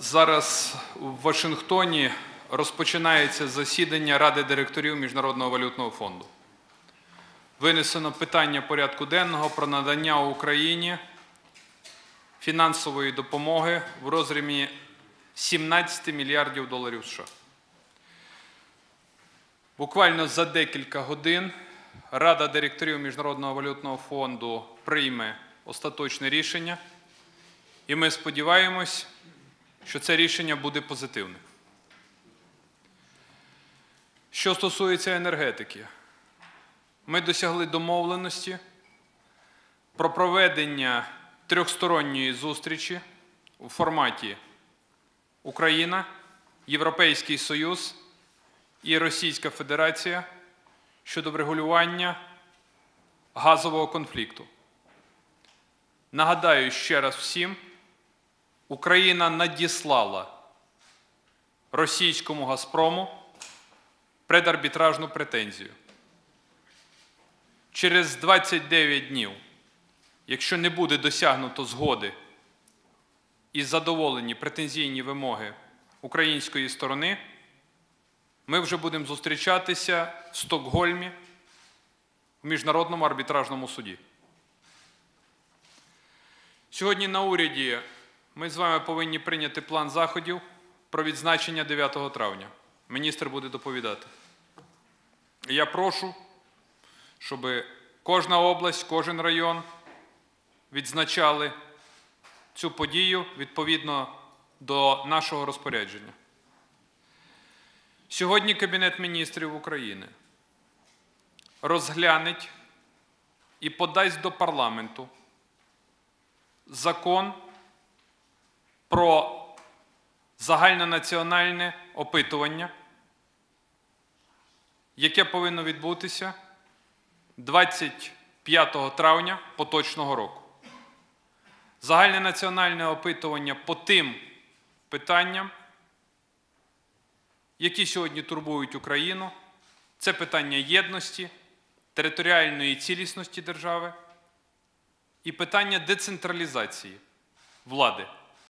Зараз в Вашингтоні розпочинається засідання Ради директорів Міжнародного валютного фонду. Винесено питання порядку денного про надання Україні фінансової допомоги в розмірі 17 мільярдів доларів США. Буквально за декілька годин Рада директорів Міжнародного валютного фонду прийме остаточне рішення, і ми сподіваємось, що це рішення буде позитивним. Що стосується енергетики, ми досягли домовленості про проведення трьохсторонньої зустрічі у форматі Україна, Європейський Союз і Російська Федерація щодо врегулювання газового конфлікту. Нагадаю ще раз всім, Україна надіслала російському Газпрому предарбітражну претензію. Через 29 днів, якщо не буде досягнуто згоди і задоволені претензійні вимоги української сторони, ми вже будемо зустрічатися в Стокгольмі в Міжнародному арбітражному суді. Сьогодні на уряді ми з вами повинні прийняти план заходів про відзначення 9 травня. Міністр буде доповідати. Я прошу, щоб кожна область, кожен район відзначали цю подію відповідно до нашого розпорядження. Сьогодні Кабінет міністрів України розглянеть і подасть до парламенту закон про загальнонаціональне опитування, яке повинно відбутися 25 травня поточного року. Загальнонаціональне опитування по тим питанням, які сьогодні турбують Україну, це питання єдності, територіальної цілісності держави і питання децентралізації влади.